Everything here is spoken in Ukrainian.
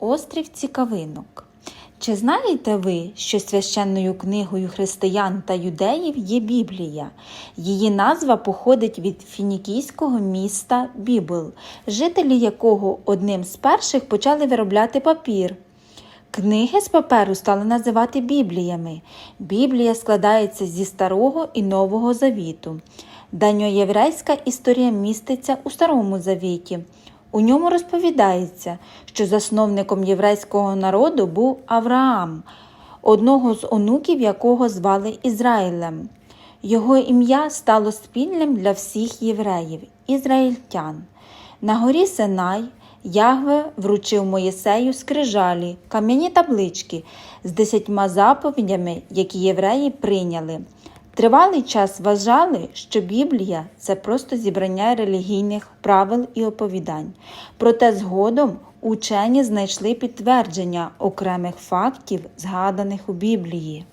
Острів Цікавинок. Чи знаєте ви, що священною книгою християн та юдеїв є Біблія? Її назва походить від фінікійського міста Бібл, жителі якого одним з перших почали виробляти папір. Книги з паперу стали називати Бібліями. Біблія складається зі Старого і Нового Завіту. Даньоєврейська історія міститься у Старому Завіті. У ньому розповідається, що засновником єврейського народу був Авраам, одного з онуків якого звали Ізраїлем. Його ім'я стало спільним для всіх євреїв, ізраїльтян. На горі Синай Ягве вручив Моїсею скрижалі, кам'яні таблички з десятьма заповідями, які євреї прийняли. Тривалий час вважали, що Біблія це просто зібрання релігійних правил і оповідань. Проте згодом учені знайшли підтвердження окремих фактів, згаданих у Біблії.